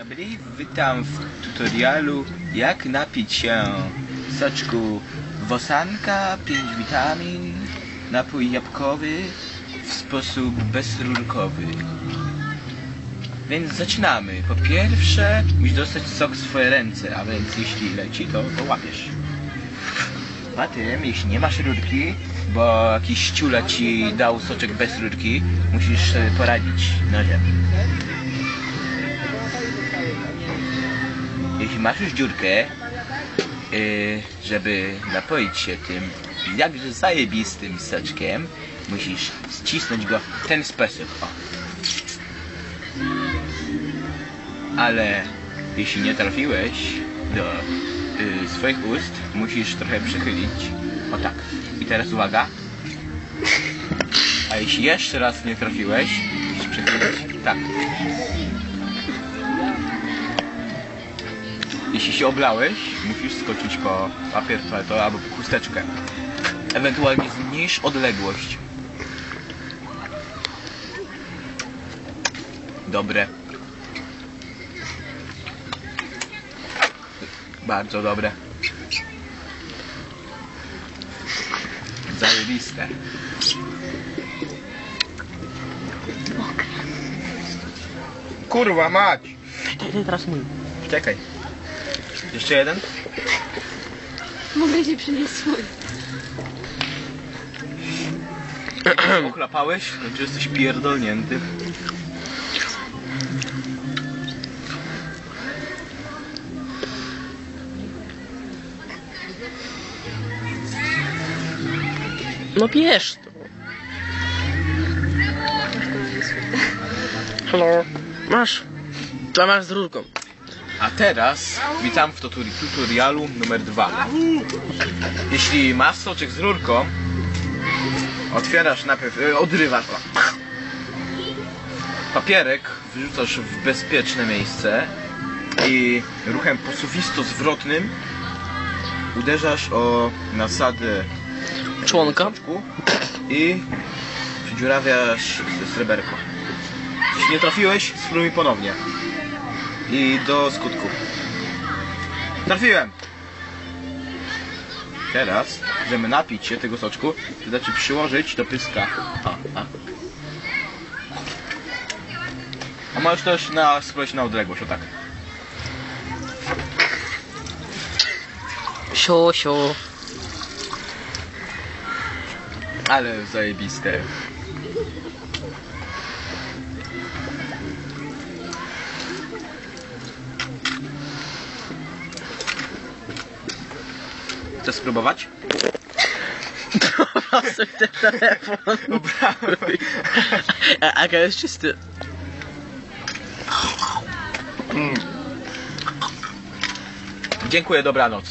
dobry, witam w tutorialu jak napić się soczku wosanka, 5 witamin, napój jabłkowy w sposób bezrurkowy. Więc zaczynamy. Po pierwsze musisz dostać sok w swoje ręce, a więc jeśli leci to, to łapiesz. Tym, jeśli nie masz rurki, bo jakiś ciula ci dał soczek bez rurki, musisz sobie poradzić nożem. Jeśli masz już dziurkę, yy, żeby napoić się tym jakże zajebistym soczkiem, musisz ścisnąć go w ten sposób. O. Ale jeśli nie trafiłeś do y, swoich ust, musisz trochę przychylić. O tak. I teraz uwaga. A jeśli jeszcze raz nie trafiłeś, musisz przychylić. Tak. Jeśli się oblałeś, musisz skoczyć po papier toaletowy albo po chusteczkę. Ewentualnie zmniejsz odległość. Dobre. Bardzo dobre. Zajebiste. Kurwa mać! Ty teraz mój. Czekaj. Jeszcze jeden? Mogę ci przynieść swój. Ochlapałeś? Czy jesteś pierdolnięty? No bierz to. Hello. Masz. To masz z rurką. A teraz witam w tutorialu numer dwa. Jeśli masz soczek z rurką, otwierasz najpierw, e, odrywasz papierek, wyrzucasz w bezpieczne miejsce i ruchem posuwisto-zwrotnym uderzasz o nasadę Członka. i przedziurawiasz sreberko. Jeśli nie trafiłeś, spróbuj ponownie. I do skutku. Trafiłem! Teraz, żeby napić się tego soczku, znaczy przyłożyć do pyska. A, a. A możesz też na, spróbować na odległość, o tak. Sio, sio. Ale zajebiste. Chcesz spróbować? Proszę ten telefon. Ubrałem. A, Aga jest czysty. Dziękuję, dobranoc.